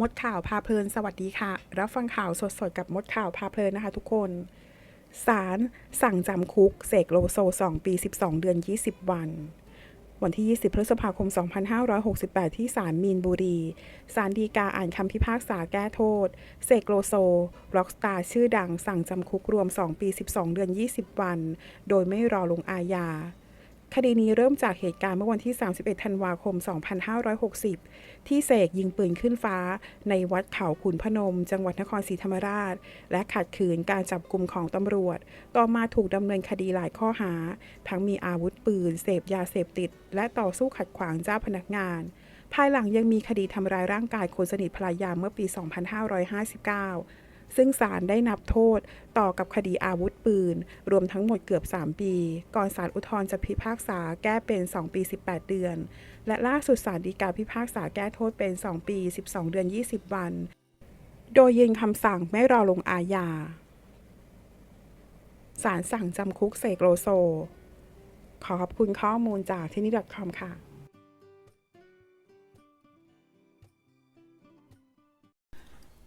มดข่าวพาเพลินสวัสดีค่ะ รับฟังข่าวสดๆ กับมดข่าวพาเพลินนะคะทุกคนศาลสั่งจำคุกเสกโลโซ 2 ปี 12 เดือน 20 วัน วันที่ 20 พฤษภาคม 2568 ที่ศาลมีนบุรีศาลฎีกาอ่านคำพิพากษาแก้โทษ เสกโลโซร็อกสตาร์ชื่อดังสั่งจำคุกรวม 2 ปี 12 เดือน 20 วัน โดยไม่รอลงอาญา คดีนี้เริ่มจากเหตุการณ์เมื่อวันที่ 31 ธันวาคม 2560 ที่เสกยิงปืนขึ้นฟ้า ในวัดเขาขุนพนม จังหวัดนครศรีธรรมราช และขัดขืนการจับกลุ่มของตำรวจ ต่อมาถูกดำเนินคดีหลายข้อหา ทั้งมีอาวุธปืน เสพยาเสพติด และต่อสู้ขัดขวางเจ้าพนักงาน ภายหลังยังมีคดีทำร้ายร่างกายคนสนิทภรรยาเมื่อปี 2559 ซึ่งศาลได้นับโทษต่อกับคดีอาวุธปืน รวมทั้งหมดเกือบ 3 ปี ก่อนศาลอุทธรณ์จะพิพากษาแก้เป็น 2 ปี 18 เดือน และล่าสุดศาลฎีกาพิพากษาแก้โทษเป็น 2 ปี 12 เดือน 20 วัน โดยยืนคำสั่งไม่รอลงอาญาศาลสั่งจำคุกเสกโลโซ ขอขอบคุณข้อมูลจากที่นี่ .com ค่ะ